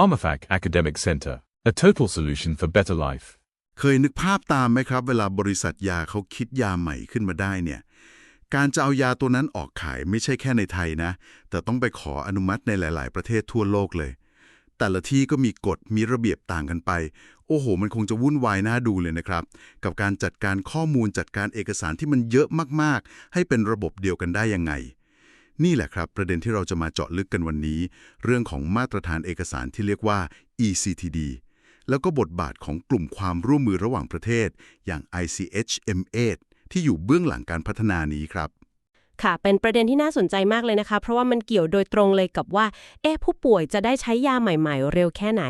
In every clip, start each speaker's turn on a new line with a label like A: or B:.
A: PharmaFac Academic Center, a total solution for better life.
B: เคยนึกภาพตามไหมครับ เวลาบริษัทยาเขาคิดยาใหม่ขึ้นมาได้เนี่ย การจะเอายาตัวนั้นออกขายไม่ใช่แค่ในไทยนะ แต่ต้องไปขออนุมัติในหลาย ๆ ประเทศทั่วโลกเลย แต่ละที่ก็มีกฎมีระเบียบต่างกันไป โอ้โห มันคงจะวุ่นวายน่าดูเลยนะครับ กับการจัดการข้อมูลจัดการเอกสารที่มันเยอะมาก ๆ ให้เป็นระบบเดียวกันได้ยังไง นี่แหละครับ ประเด็นที่เราจะมาเจาะลึกกันวันนี้ เรื่องของมาตรฐานเอกสารที่เรียกว่า ECTD แล้วก็บทบาทของกลุ่มความร่วมมือระหว่างประเทศ อย่าง ICH M8 ที่อยู่เบื้องหลังการพัฒนานี้ครับ
C: ค่ะ เป็นประเด็นที่น่าสนใจมากเลยนะคะ เพราะว่ามันเกี่ยวโดยตรงเลยกับว่า เอ๊ะผู้ป่วยจะได้ใช้ยาใหม่ ๆ เร็วแค่ไหน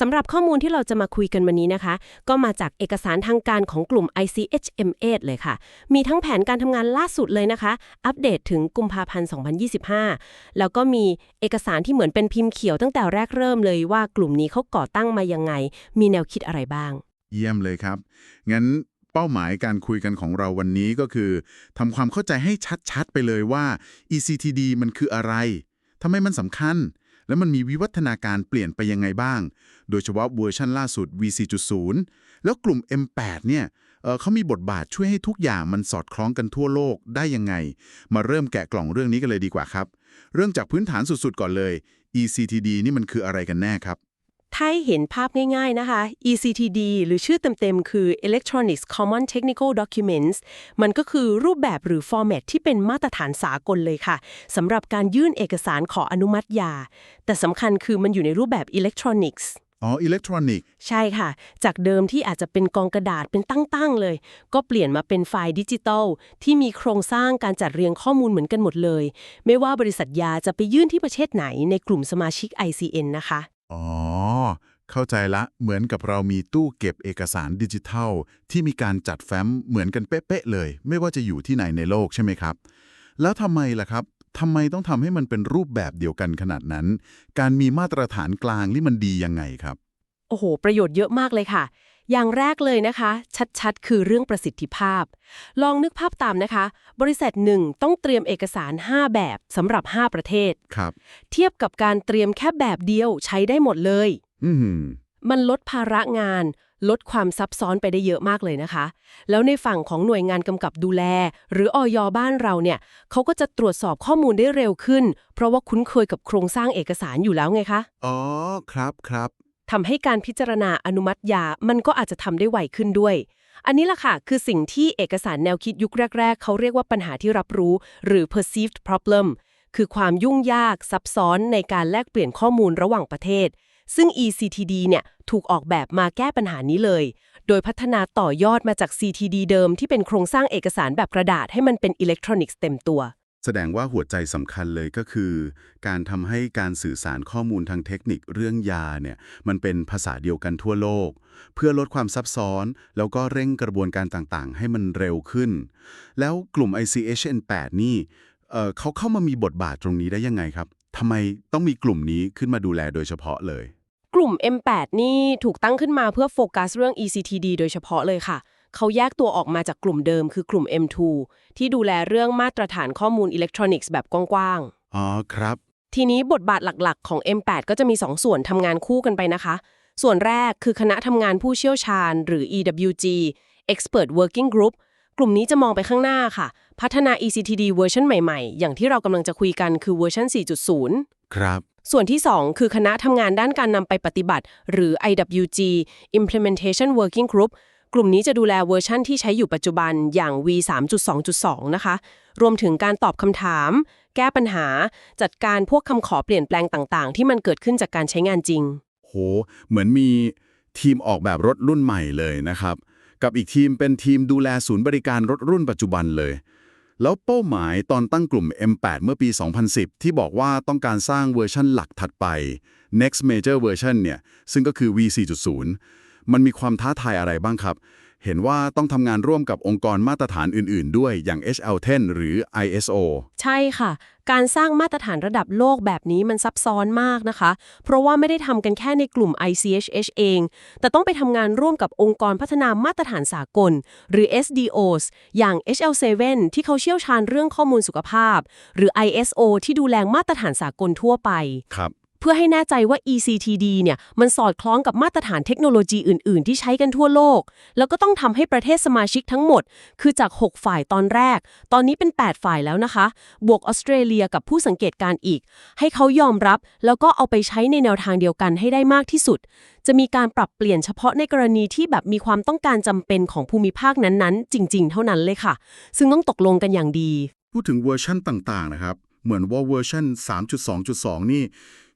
C: สำหรับข้อมูลที่เราจะมาคุยกันวันนี้นะคะ ก็มาจากเอกสารทางการของกลุ่ม ICHM8 เลยค่ะ มีทั้งแผนการทำงานล่าสุดเลยนะคะ อัปเดตถึงกุมภาพันธ์ 2025 แล้วก็มีเอกสารที่เหมือนเป็นพิมพ์เขียวตั้งแต่แรกเริ่มเลยว่ากลุ่มนี้เขาก่อตั้งมายังไง มีแนวคิดอะไรบ้าง
B: เยี่ยมเลยครับ งั้นเป้าหมายการคุยกันของเราวันนี้ก็คือทำความเข้าใจให้ชัดๆไปเลยว่า ECTD มันคืออะไรทำไมมันสำคัญ แล้วมันมีวิวัฒนาการเปลี่ยนไปยังไงบ้าง โดยเฉพาะเวอร์ชันล่าสุด V4.0 แล้วกลุ่ม M8 เนี่ยเเขามีบทบาทช่วยให้ทุกอย่างมันสอดคล้องกันทั่วโลกได้ยังไง มาเริ่มแกะกล่องเรื่องนี้กันเลยดีกว่าครับ เรื่องจากพื้นฐานสุดๆก่อนเลย ECTD นี่มันคืออะไรกันแน่ครับ
C: ถ้าให้เห็นภาพง่ายๆนะคะ ECTD หรือชื่อเต็มๆ คือ Electronics Common Technical Documents มันก็คือรูปแบบหรือ format ที่เป็นมาตรฐานสากลเลยค่ะสำหรับการยื่นเอกสารขออนุมัติยา แต่สำคัญคือมันอยู่ในรูปแบบ Electronics
B: อ๋ออิเล็กทรอนิกส์
C: ใช่ค่ะ จากเดิมที่อาจจะเป็นกองกระดาษเป็นตั้ง ๆ เลย ก็เปลี่ยนมาเป็นไฟล์ดิจิตอลที่มีโครงสร้างการจัดเรียงข้อมูลเหมือนกันหมดเลย ไม่ว่าบริษัทยาจะไปยื่นที่ประเทศไหนในกลุ่มสมาชิก ICN นะคะ
B: อ๋อ เข้าใจละ เหมือนกับเรามีตู้เก็บเอกสารดิจิทัล ที่มีการจัดแฟ้มเหมือนกันเป๊ะๆเลย ไม่ว่าจะอยู่ที่ไหนในโลกใช่ไหมครับ แล้วทำไมล่ะครับทำไมต้องทำให้มันเป็นรูปแบบเดียวกันขนาดนั้น การมีมาตรฐานกลางนี่มันดียังไงครับ
C: โอ้โห ประโยชน์เยอะมากเลยค่ะ อย่างแรกเลยนะคะ ชัดๆ คือเรื่องประสิทธิภาพ ลองนึกภาพตามนะคะ บริษัทหนึ่งต้องเตรียมเอกสาร 5 แบบสำหรับ 5 ประเทศ
B: ครับ
C: เทียบกับการเตรียมแค่แบบเดียวใช้ได้หมดเลย
B: อืม
C: มันลดภาระงาน ลดความซับซ้อนไปได้เยอะมากเลยนะคะ แล้วในฝั่งของหน่วยงานกำกับดูแล หรืออยบ้านเราเนี่ยเขาก็จะตรวจสอบข้อมูลได้เร็วขึ้น เพราะว่าคุ้นเคยกับโครงสร้างเอกสารอยู่แล้วไงคะ
B: อ๋อครับครับ
C: ทำให้การพิจารณาอนุมัติยา มันก็อาจจะทำได้ไวขึ้นด้วย อันนี้ล่ะค่ะ คือสิ่งที่เอกสารแนวคิดยุคแรก ๆ เขาเรียกว่าปัญหาที่รับรู้ หรือ perceived problem คือความยุ่งยากซับซ้อนในการแลกเปลี่ยนข้อมูลระหว่างประเทศ ซึ่ง ECTD เนี่ยถูกออกแบบมาแก้ปัญหานี้เลย โดยพัฒนาต่อยอดมาจาก CTD เดิมที่เป็นโครงสร้างเอกสารแบบกระดาษให้มันเป็นอิเล็กทรอนิกส์เต็มตัว
B: แสดงว่าหัวใจสำคัญเลยก็คือ การทำให้การสื่อสารข้อมูลทางเทคนิคเรื่องยาเนี่ยมันเป็นภาษาเดียวกันทั่วโลก เพื่อลดความซับซ้อน แล้วก็เร่งกระบวนการต่างๆ ให้มันเร็วขึ้น แล้วกลุ่ม ICHN8 นี่เเขาเข้ามามีบทบาทตรงนี้ได้ยังไงครับทำไมต้องมีกลุ่มนี้ขึ้นมาดูแลโดยเฉพาะเลย
C: กลุ่ม M8 นี่ถูกตั้งขึ้นมาเพื่อโฟกัสเรื่อง ECTD โดยเฉพาะเลยค่ะ เขาแยกตัวออกมาจากกลุ่มเดิมคือกลุ่ม M2 ที่ดูแลเรื่องมาตรฐานข้อมูลอิเล็กทรอนิกส์แบบกว้าง
B: อ๋อครับ
C: ๆทีนี้บทบาทหลักๆ ของ M8 ก็จะมี 2 ส่วนทำงานคู่กันไปนะคะ ส่วนแรกคือคณะทำงานผู้เชี่ยวชาญ หรือ EWG Expert Working Group กลุ่มนี้จะมองไปข้างหน้าค่ะ พัฒนา ECTD เวอร์ชันใหม่ๆ อย่างที่เรากำลังจะคุยกันคือเวอร์ชัน4.0
B: ครับ
C: ส่วนที่ 2 คือคณะทำงานด้านการนำไปปฏิบัติ หรือ IWG Implementation Working Group กลุ่มนี้จะดูแลเวอร์ชั่นที่ใช้อยู่ปัจจุบันอย่าง V 3.2.2 นะคะ รวมถึงการตอบคำถาม แก้ปัญหา จัดการพวกคำขอเปลี่ยนแปลงต่างๆ ที่มันเกิดขึ้นจากการใช้งานจริง
B: โห เหมือนมีทีมออกแบบรถรุ่นใหม่เลยนะครับ กับอีกทีมเป็นทีมดูแลศูนย์บริการรถรุ่นปัจจุบันเลย แล้วเป้าหมายตอนตั้งกลุ่ม M8 เมื่อปี 2010 ที่บอกว่าต้องการสร้างเวอร์ชันหลักถัดไป next major version เนี่ย ซึ่งก็คือ V 4.0 มันมีความท้าทายอะไรบ้างครับ เห็นว่าต้องทำงานร่วมกับองค์กรมาตรฐานอื่น ๆ ด้วยอย่าง HL10 หรือ ISO
C: ใช่ค่ะ การสร้างมาตรฐานระดับโลกแบบนี้มันซับซ้อนมากนะคะ เพราะว่าไม่ได้ทำกันแค่ในกลุ่ม ICHH เอง แต่ต้องไปทำงานร่วมกับองค์กรพัฒนามาตรฐานสากล หรือ SDOs อย่าง HL7 ที่เขาเชี่ยวชาญเรื่องข้อมูลสุขภาพ หรือ ISO ที่ดูแลมาตรฐานสากลทั่วไป
B: ครับ
C: เพื่อให้แน่ใจว่า ECTD เนี่ยมันสอดคล้องกับมาตรฐานเทคโนโลยีอื่น ๆ ที่ใช้กันทั่วโลก แล้วก็ต้องทำให้ประเทศสมาชิกทั้งหมด คือจาก 6 ฝ่ายตอนแรก ตอนนี้เป็น 8 ฝ่ายแล้วนะคะ บวกออสเตรเลียกับผู้สังเกตการณ์อีก ให้เขายอมรับ แล้วก็เอาไปใช้ในแนวทางเดียวกันให้ได้มากที่สุด จะมีการปรับเปลี่ยนเฉพาะในกรณีที่แบบมีความต้องการจำเป็นของภูมิภาคนั้นๆ จริง ๆ เท่านั้นเลยค่ะ ซึ่งต้องตกลงกันอย่างดี
B: พูดถึงเวอร์ชั่นต่าง ๆ นะครับ เหมือนว่าเวอร์ชัน3.2.2 นี่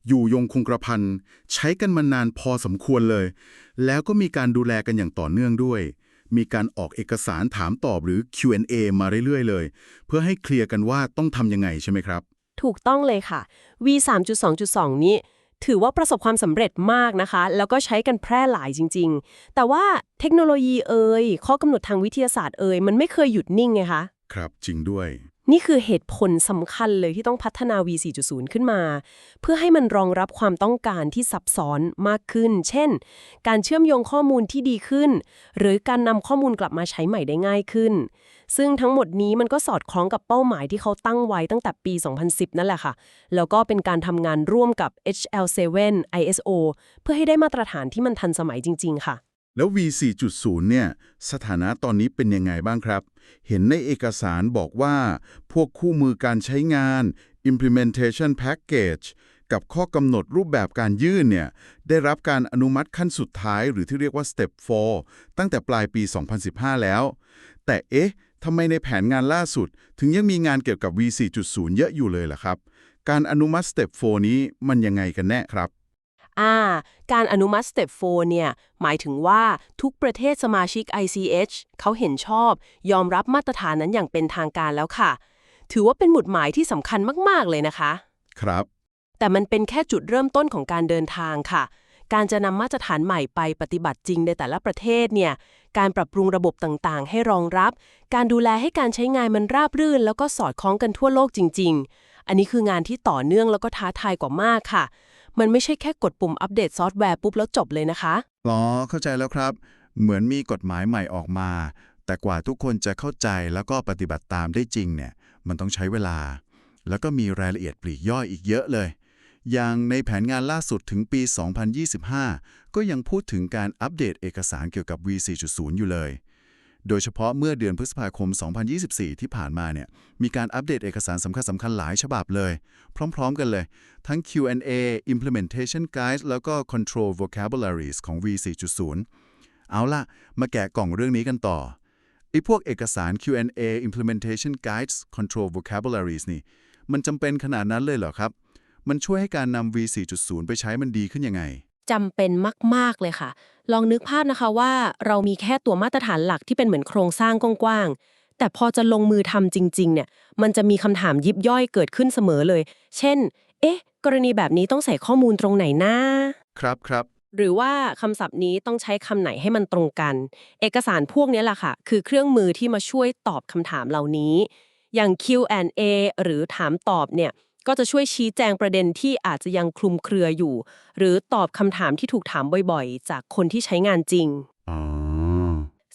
B: อยู่ยงคงกระพันใช้กันมานานพอสมควรเลย แล้วก็มีการดูแลกันอย่างต่อเนื่องด้วย มีการออกเอกสารถามตอบหรือ Q&A มาเรื่อยๆเลย เพื่อให้เคลียร์กันว่าต้องทำยังไงใช่ไหมครับ
C: ถูกต้องเลยค่ะ V 3.2.2 นี้ถือว่าประสบความสำเร็จมากนะคะ แล้วก็ใช้กันแพร่หลายจริง ๆ แต่ว่าเทคโนโลยีเอ่ยข้อกำหนดทางวิทยาศาสตร์เอ่ยมันไม่เคยหยุดนิ่งไงคะ
B: ครับจริงด้วย
C: นี่คือเหตุผลสำคัญเลยที่ต้องพัฒนา V 4.0 ขึ้นมา เพื่อให้มันรองรับความต้องการที่ซับซ้อนมากขึ้น เช่น การเชื่อมโยงข้อมูลที่ดีขึ้น หรือการนำข้อมูลกลับมาใช้ใหม่ได้ง่ายขึ้น ซึ่งทั้งหมดนี้มันก็สอดคล้องกับเป้าหมายที่เขาตั้งไว้ตั้งแต่ปี 2010 นั่นแหละค่ะ แล้วก็เป็นการทำงานร่วมกับ HL7 ISO เพื่อให้ได้มาตรฐานที่มันทันสมัยจริง ๆ ค่ะ
B: แล้ว V 4.0 เนี่ย สถานะตอนนี้เป็นยังไงบ้างครับ เห็นในเอกสารบอกว่า พวกคู่มือการใช้งาน implementation package กับข้อกำหนดรูปแบบการยื่นเนี่ย ได้รับการอนุมัติขั้นสุดท้ายหรือที่เรียกว่า step 4 ตั้งแต่ปลายปี 2015 แล้ว แต่เอ๊ะทำไมในแผนงานล่าสุด ถึงยังมีงานเกี่ยวกับ V 4.0 เยอะอยู่เลยล่ะครับ การอนุมัติ step 4 นี้มันยังไงกันแน่ครับ
C: อ่า การอนุมัติ Step 4 เนี่ย หมายถึงว่าทุกประเทศสมาชิก ICH เขาเห็นชอบ ยอมรับมาตรฐานนั้นอย่างเป็นทางการแล้วค่ะ ถือว่าเป็นหมุดหมายที่สำคัญมาก ๆ เลยนะคะ
B: ครับ
C: แต่มันเป็นแค่จุดเริ่มต้นของการเดินทางค่ะ การจะนำมาตรฐานใหม่ไปปฏิบัติจริงในแต่ละประเทศเนี่ย การปรับปรุงระบบต่างๆ ให้รองรับ การดูแลให้การใช้งานมันราบรื่น แล้วก็สอดคล้องกันทั่วโลกจริง ๆ อันนี้คืองานที่ต่อเนื่องแล้วก็ท้าทายกว่ามากค่ะ มันไม่ใช่แค่กดปุ่มอัปเดตซอฟต์แวร์ปุ๊บแล้วจบเลยนะคะ
D: อ๋อเข้าใจแล้วครับ เหมือนมีกฎหมายใหม่ออกมา แต่กว่าทุกคนจะเข้าใจแล้วก็ปฏิบัติตามได้จริงเนี่ย มันต้องใช้เวลา แล้วก็มีรายละเอียดปลีกย่อยอีกเยอะเลย อย่างในแผนงานล่าสุดถึงปี 2025 ก็ยังพูดถึงการอัปเดตเอกสารเกี่ยวกับ V 4.0 อยู่เลย โดยเฉพาะเมื่อเดือนพฤษภาคม 2024 ที่ผ่านมาเนี่ย มีการอัปเดตเอกสารสำคัญสำคัญๆหลายฉบับเลย พร้อมๆกันเลย ทั้ง Q&A Implementation Guides แล้วก็ Control Vocabularies ของ V 4.0 เอาล่ะมาแกะกล่องเรื่องนี้กันต่อ ไอ้พวกเอกสาร Q&A Implementation Guides Control Vocabularies นี่ มันจำเป็นขนาดนั้นเลยเหรอครับ มันช่วยให้การนำ V 4.0 ไปใช้มันดีขึ้นยังไง
C: จำเป็นมาก ๆ เลยค่ะ ลองนึกภาพนะคะว่าเรามีแค่ตัวมาตรฐานหลักที่เป็นเหมือนโครงสร้างกว้างๆ แต่พอจะลงมือทำจริง ๆ เนี่ย มันจะมีคำถามยิบย่อยเกิดขึ้นเสมอเลย เช่น เอ๊ะ กรณีแบบนี้ต้องใส่ข้อมูลตรงไหนนะ
D: ครับครับ
C: หรือว่าคำศัพท์นี้ต้องใช้คำไหนให้มันตรงกัน เอกสารพวกนี้แหละค่ะ คือเครื่องมือที่มาช่วยตอบคำถามเหล่านี้ อย่าง Q&A หรือถามตอบเนี่ย ก็จะช่วยชี้แจงประเด็นที่อาจจะยังคลุมเครืออยู่ หรือตอบคำถามที่ถูกถามบ่อยๆ จากคนที่ใช้งานจริง
B: อ๋อ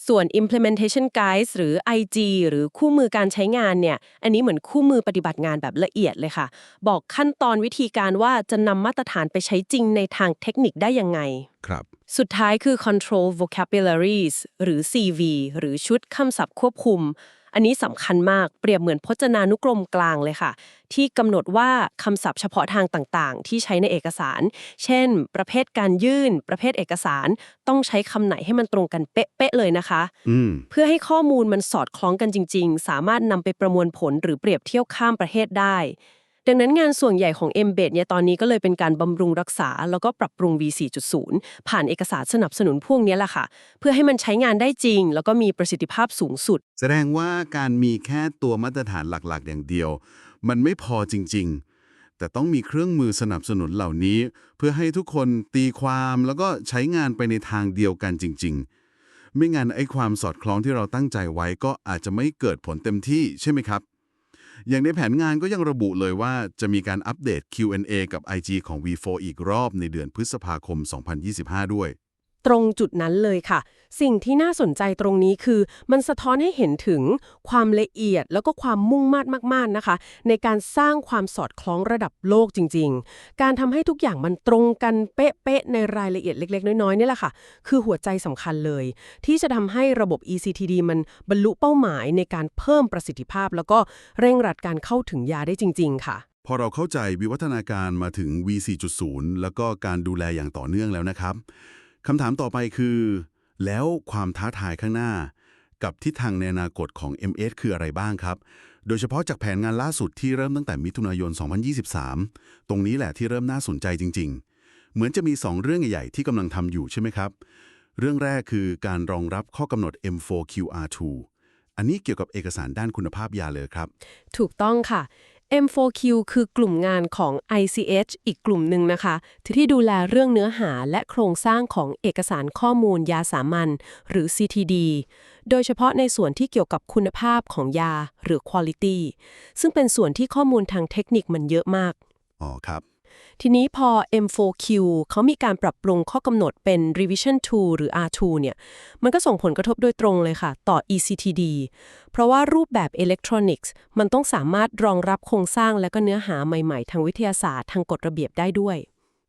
C: ส่วน implementation guides หรือ IG หรือคู่มือการใช้งานเนี่ย อันนี้เหมือนคู่มือปฏิบัติงานแบบละเอียดเลยค่ะ บอกขั้นตอนวิธีการว่าจะนำมาตรฐานไปใช้จริงในทางเทคนิคได้ยังไง
B: ครับ
C: สุดท้ายคือ control vocabularies หรือ CV หรือชุดคำศัพท์ควบคุม อันนี้สำคัญมากเปรียบเหมือนพจนานุกรมกลางเลยค่ะ ที่กำหนดว่าคำศัพท์เฉพาะทางต่างๆ ที่ใช้ในเอกสาร เช่น ประเภทการยื่น ประเภทเอกสาร ต้องใช้คำไหนให้มันตรงกันเป๊ะๆเลยนะคะ
B: อืม
C: เพื่อให้ข้อมูลมันสอดคล้องกันจริง ๆ สามารถนำไปประมวลผลหรือเปรียบเทียบข้ามประเทศได้ ดังนั้นงานส่วนใหญ่ของ m b e d เนี่ยตอนนี้ก็เลยเป็นการบำรุงรักษา แล้วก็ปรับปรุง V 4.0 ผ่านเอกสารสนับสนุนพวกนี้แหละค่ะ เพื่อให้มันใช้งานได้จริง แล้วก็มีประสิทธิภาพสูงสุด
B: แสดงว่าการมีแค่ตัวมาตรฐานหลักๆ อย่างเดียว มันไม่พอจริง ๆ แต่ต้องมีเครื่องมือสนับสนุนเหล่านี้ เพื่อให้ทุกคนตีความแล้วก็ใช้งานไปในทางเดียวกันจริง ๆ ไม่งั้นไอ้ความสอดคล้องที่เราตั้งใจไว้ก็อาจจะไม่เกิดผลเต็มที่ใช่ไหมครับ อย่างในแผนงานก็ยังระบุเลยว่าจะมีการอัปเดต Q&A กับ IG ของ V4 อีกรอบในเดือนพฤษภาคม 2025 ด้วย
C: ตรงจุดนั้นเลยค่ะ สิ่งที่น่าสนใจตรงนี้คือ มันสะท้อนให้เห็นถึงความละเอียดแล้วก็ความมุ่งมั่นมาก ๆนะคะ ในการสร้างความสอดคล้องระดับโลกจริง ๆ การทำให้ทุกอย่างมันตรงกันเป๊ะๆในรายละเอียดเล็ก ๆ น้อยๆนี่แหละค่ะ คือหัวใจสำคัญเลย ที่จะทำให้ระบบ ECTD มันบรรลุเป้าหมายในการเพิ่มประสิทธิภาพ แล้วก็เร่งรัดการเข้าถึงยาได้จริง ๆ ค่ะ
B: พอเราเข้าใจวิวัฒนาการมาถึง V4.0 แล้วก็การดูแลอย่างต่อเนื่องแล้วนะครับ คำถามต่อไปคือ แล้วความท้าทายข้างหน้า กับทิศทางในอนาคตของ MS คืออะไรบ้างครับ โดยเฉพาะจากแผนงานล่าสุดที่เริ่มตั้งแต่มิถุนายน 2023 ตรงนี้แหละที่เริ่มน่าสนใจจริง ๆ เหมือนจะมี 2 เรื่องใหญ่ๆที่กำลังทำอยู่ใช่ไหมครับ เรื่องแรกคือการรองรับข้อกำหนด M4QR2 อันนี้เกี่ยวกับเอกสารด้านคุณภาพยาเลยครับ
C: ถูกต้องค่ะ M4Q คือกลุ่มงานของ ICH อีกกลุ่มหนึ่งนะคะ ที่ดูแลเรื่องเนื้อหาและโครงสร้างของเอกสารข้อมูลยาสามัญหรือ CTD โดยเฉพาะในส่วนที่เกี่ยวกับคุณภาพของยาหรือ quality ซึ่งเป็นส่วนที่ข้อมูลทางเทคนิคมันเยอะมาก
B: อ๋อครับ
C: ทีนี้พอ M4Q เขามีการปรับปรุงข้อกำหนดเป็น Revision 2 หรือ R2 เนี่ย มันก็ส่งผลกระทบโดยตรงเลยค่ะ ต่อ ECTD เพราะว่ารูปแบบอิเล็กทรอนิกส์มันต้องสามารถรองรับโครงสร้างและก็เนื้อหาใหม่ๆ ทางวิทยาศาสตร์ทางกฎระเบียบได้ด้วย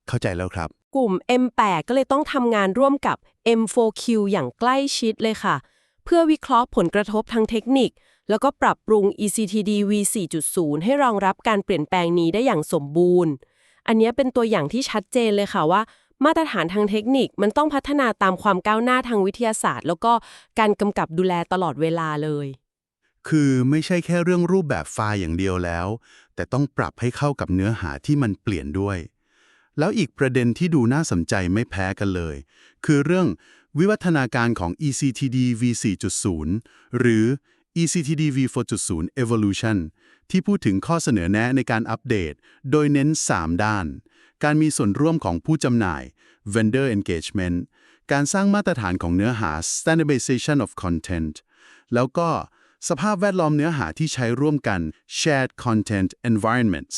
B: เข้าใจแล้วครับ
C: กลุ่ม M8 ก็เลยต้องทำงานร่วมกับ M4Q อย่างใกล้ชิดเลยค่ะ เพื่อวิเคราะห์ผลกระทบทางเทคนิค แล้วก็ปรับปรุง ECTD V4.0 ให้รองรับการเปลี่ยนแปลงนี้ได้อย่างสมบูรณ์ อันนี้เป็นตัวอย่างที่ชัดเจนเลยค่ะว่า มาตรฐานทางเทคนิคมันต้องพัฒนาตามความก้าวหน้าทางวิทยาศาสตร์ แล้วก็การกำกับดูแลตลอดเวลาเลย
B: คือไม่ใช่แค่เรื่องรูปแบบไฟล์อย่างเดียวแล้ว แต่ต้องปรับให้เข้ากับเนื้อหาที่มันเปลี่ยนด้วย แล้วอีกประเด็นที่ดูน่าสนใจไม่แพ้กันเลย คือเรื่องวิวัฒนาการของ ECTD V4.0 หรือ ECTD V4.0 Evolution ที่พูดถึงข้อเสนอแนะในการอัปเดต โดยเน้น 3 ด้าน การมีส่วนร่วมของผู้จำหน่าย vendor engagement การสร้างมาตรฐานของเนื้อหา standardization of content แล้วก็สภาพแวดล้อมเนื้อหาที่ใช้ร่วมกัน shared content environments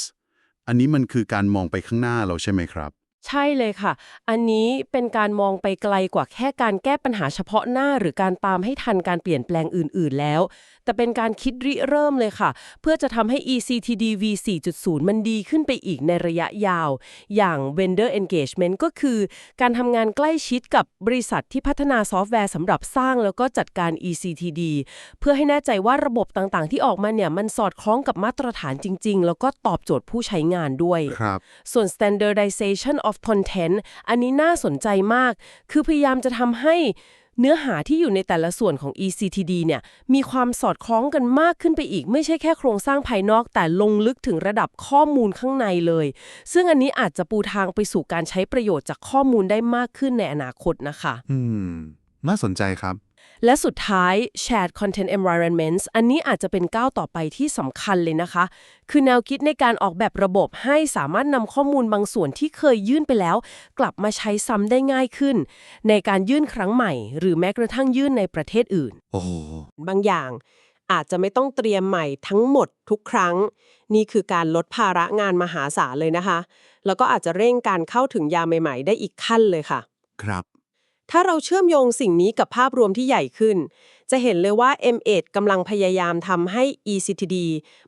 B: อันนี้มันคือการมองไปข้างหน้าเราใช่ไหมครับ
C: ใช่เลยค่ะ อันนี้เป็นการมองไปไกลกว่าแค่การแก้ปัญหาเฉพาะหน้า หรือการตามให้ทันการเปลี่ยนแปลงอื่น ๆ แล้ว แต่เป็นการคิดริเริ่มเลยค่ะ เพื่อจะทำให้ ECTD V 4.0 มันดีขึ้นไปอีกในระยะยาว อย่าง vendor engagement ก็คือ การทำงานใกล้ชิดกับบริษัทที่พัฒนาซอฟต์แวร์สำหรับสร้างแล้วก็จัดการ ECTD เพื่อให้แน่ใจว่าระบบต่างๆ ที่ออกมาเนี่ยมันสอดคล้องกับมาตรฐานจริง ๆ แล้วก็ตอบโจทย์ผู้ใช้งานด้วย
B: ครับ
C: ส่วน standardization of content อันนี้น่าสนใจมาก คือพยายามจะทำให้ เนื้อหาที่อยู่ในแต่ละส่วนของ ECTD เนี่ยมีความสอดคล้องกันมากขึ้นไปอีก ไม่ใช่แค่โครงสร้างภายนอก แต่ลงลึกถึงระดับข้อมูลข้างในเลย ซึ่งอันนี้อาจจะปูทางไปสู่การใช้ประโยชน์จากข้อมูลได้มากขึ้นในอนาคตนะคะ
B: อืม น่าสนใจครับ
C: และสุดท้าย shared content environments อันนี้อาจจะเป็นก้าวต่อไปที่สำคัญเลยนะคะ คือแนวคิดในการออกแบบระบบให้สามารถนำข้อมูลบางส่วนที่เคยยื่นไปแล้ว กลับมาใช้ซ้ำได้ง่ายขึ้น ในการยื่นครั้งใหม่ หรือแม้กระทั่งยื่นในประเทศอื่น
B: โอ้
C: บางอย่างอาจจะไม่ต้องเตรียมใหม่ทั้งหมดทุกครั้ง นี่คือการลดภาระงานมหาศาลเลยนะคะ แล้วก็อาจจะเร่งการเข้าถึงยาใหม่ ๆ ได้อีกขั้นเลยค่ะ
B: ครับ
C: ถ้าเราเชื่อมโยงสิ่งนี้กับภาพรวมที่ใหญ่ขึ้น จะเห็นเลยว่า M8 กำลังพยายามทำให้ ECTD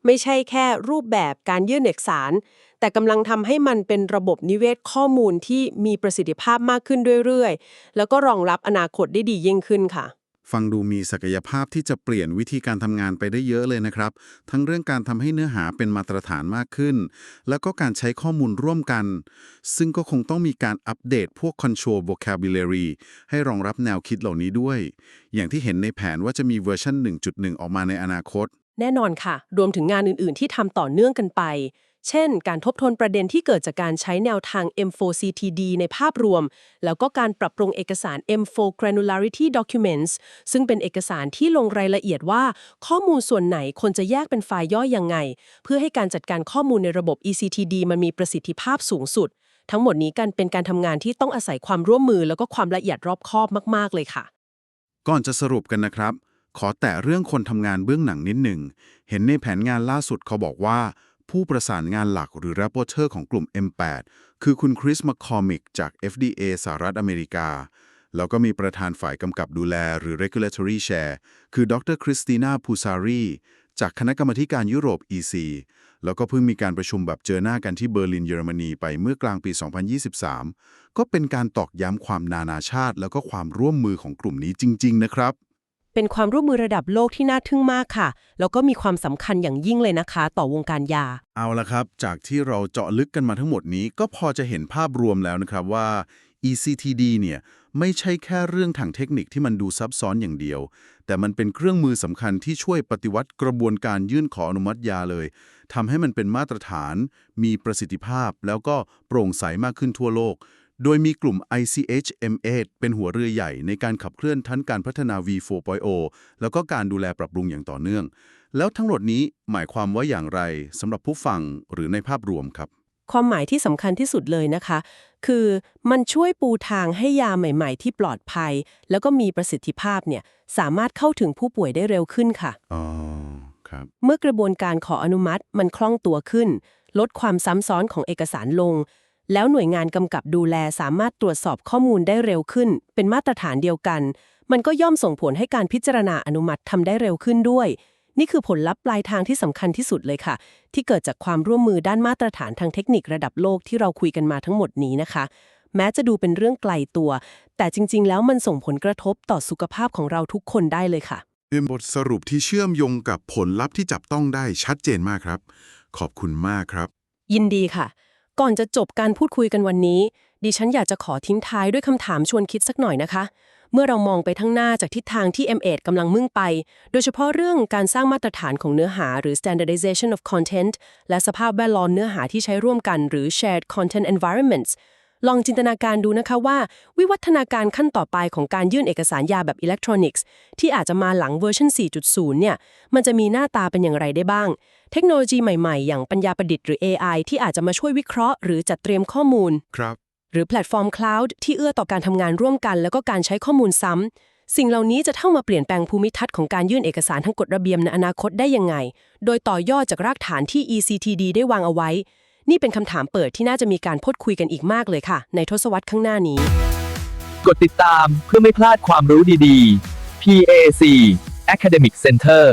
C: ไม่ใช่แค่รูปแบบการยื่นเอกสาร แต่กำลังทำให้มันเป็นระบบนิเวศข้อมูลที่มีประสิทธิภาพมากขึ้นเรื่อยๆ แล้วก็รองรับอนาคตได้ดียิ่งขึ้นค่ะ
B: ฟังดูมีศักยภาพที่จะเปลี่ยนวิธีการทำงานไปได้เยอะเลยนะครับ ทั้งเรื่องการทำให้เนื้อหาเป็นมาตรฐานมากขึ้น แล้วก็การใช้ข้อมูลร่วมกัน ซึ่งก็คงต้องมีการอัปเดตพวก control vocabulary ให้รองรับแนวคิดเหล่านี้ด้วย อย่างที่เห็นในแผนว่าจะมีเวอร์ชัน1.1 ออกมาในอนาคต
C: แน่นอนค่ะ รวมถึงงานอื่นๆ ที่ทำต่อเนื่องกันไป เช่น การทบทวนประเด็นที่เกิดจากการใช้แนวทาง M4CTD ในภาพรวม แล้วก็การปรับปรุงเอกสาร M4 Granularity Documents ซึ่งเป็นเอกสารที่ลงรายละเอียดว่า ข้อมูลส่วนไหนควรจะแยกเป็นไฟล์ย่อยยังไง เพื่อให้การจัดการข้อมูลในระบบ ECTD มันมีประสิทธิภาพสูงสุด ทั้งหมดนี้กันเป็นการทำงานที่ต้องอาศัยความร่วมมือ แล้วก็ความละเอียดรอบคอบมาก ๆ เลยค่ะ
B: ก่อนจะสรุปกันนะครับ ขอแตะเรื่องคนทำงานเบื้องหนังนิดหนึ่ง เห็นในแผนงานล่าสุดเขาบอกว่า ผู้ประสานงานหลักหรือ rapporteur ของกลุ่ม M8 คือคุณคริสมคคอมิกจาก FDA สหรัฐอเมริกา แล้วก็มีประธานฝ่ายกำกับดูแลหรือ regulatory chair คือดรคริสติน่าพูซารีจากคณะกรรมการยุโรป EC แล้วก็เพิ่งมีการประชุมแบบเจอหน้ากันที่เบอร์ลินเยอรมนีไปเมื่อกลางปี 2023 ก็เป็นการตอกย้ำความนานาชาติ แล้วก็ความร่วมมือของกลุ่มนี้จริง ๆ นะครับ
C: เป็นความร่วมมือระดับโลกที่น่าทึ่งมากค่ะ แล้วก็มีความสำคัญอย่างยิ่งเลยนะคะ ต่อวงการยา
B: เอาละครับ จากที่เราเจาะลึกกันมาทั้งหมดนี้ ก็พอจะเห็นภาพรวมแล้วนะครับว่า ECTD เนี่ยไม่ใช่แค่เรื่องทางเทคนิคที่มันดูซับซ้อนอย่างเดียว แต่มันเป็นเครื่องมือสำคัญที่ช่วยปฏิวัติกระบวนการยื่นขออนุมัติยาเลยทำให้มันเป็นมาตรฐาน มีประสิทธิภาพ แล้วก็โปร่งใสมากขึ้นทั่วโลก โดยมีกลุ่ม ICH M8 เป็นหัวเรือใหญ่ในการขับเคลื่อนทั้งการพัฒนา V4.0 แล้วก็การดูแลปรับปรุงอย่างต่อเนื่อง แล้วทั้งหมดนี้หมายความว่าอย่างไรสำหรับผู้ฟังหรือในภาพรวมครับ
C: ความหมายที่สำคัญที่สุดเลยนะคะ คือมันช่วยปูทางให้ยาใหม่ ๆ ที่ปลอดภัย แล้วก็มีประสิทธิภาพเนี่ยสามารถเข้าถึงผู้ป่วยได้เร็วขึ้นค่ะ
B: อ๋อครับ
C: เมื่อกระบวนการขออนุมัติมันคล่องตัวขึ้น ลดความซ้ำซ้อนของเอกสารลง แล้วหน่วยงานกำกับดูแลสามารถตรวจสอบข้อมูลได้เร็วขึ้น เป็นมาตรฐานเดียวกัน มันก็ย่อมส่งผลให้การพิจารณาอนุมัติทำได้เร็วขึ้นด้วย นี่คือผลลัพธ์ปลายทางที่สำคัญที่สุดเลยค่ะ ที่เกิดจากความร่วมมือด้านมาตรฐานทางเทคนิคระดับโลกที่เราคุยกันมาทั้งหมดนี้นะคะ แม้จะดูเป็นเรื่องไกลตัว แต่จริง ๆ แล้วมันส่งผลกระทบต่อสุขภาพของเราทุกคนได้เลยค่ะ
B: เป็นบทสรุปที่เชื่อมโยงกับผลลัพธ์ที่จับต้องได้ชัดเจนมากครับ ขอบคุณมากครับ
C: ยินดีค่ะ ก่อนจะจบการพูดคุยกันวันนี้ ดิฉันอยากจะขอทิ้งท้ายด้วยคำถามชวนคิดสักหน่อยนะคะ เมื่อเรามองไปทั้งหน้าจากทิศทางที่ M8 กำลังมุ่งไป โดยเฉพาะเรื่องการสร้างมาตรฐานของเนื้อหาหรือ standardization of content และสภาพแวดล้อมเนื้อหาที่ใช้ร่วมกันหรือ shared content environments ลองจินตนาการดูนะคะว่า วิวัฒนาการขั้นต่อไปของการยื่นเอกสารยาแบบอิเล็กทรอนิกส์ ที่อาจจะมาหลังเวอร์ชัน4.0 เนี่ย มันจะมีหน้าตาเป็นอย่างไรได้บ้าง เทคโนโลยีใหม่ๆ อย่างปัญญาประดิษฐ์หรือ AI ที่อาจจะมาช่วยวิเคราะห์ หรือจัดเตรียมข้อมูล
B: ครับ
C: หรือแพลตฟอร์มคลาวด์ที่เอื้อต่อการทำงานร่วมกัน แล้วก็การใช้ข้อมูลซ้ำสิ่งเหล่านี้จะเข้ามาเปลี่ยนแปลงภูมิทัศน์ของการยื่นเอกสารทางกฎระเบียบในอนาคตได้ยังไง โดยต่อยอดจากรากฐานที่ ECTD ได้วางเอาไว้ นี่เป็นคำถามเปิดที่น่าจะมีการพูดคุยกันอีกมากเลยค่ะ ในทศวรรษข้างหน้านี้
E: กดติดตามเพื่อไม่พลาดความรู้ดีๆ PAC Academic Center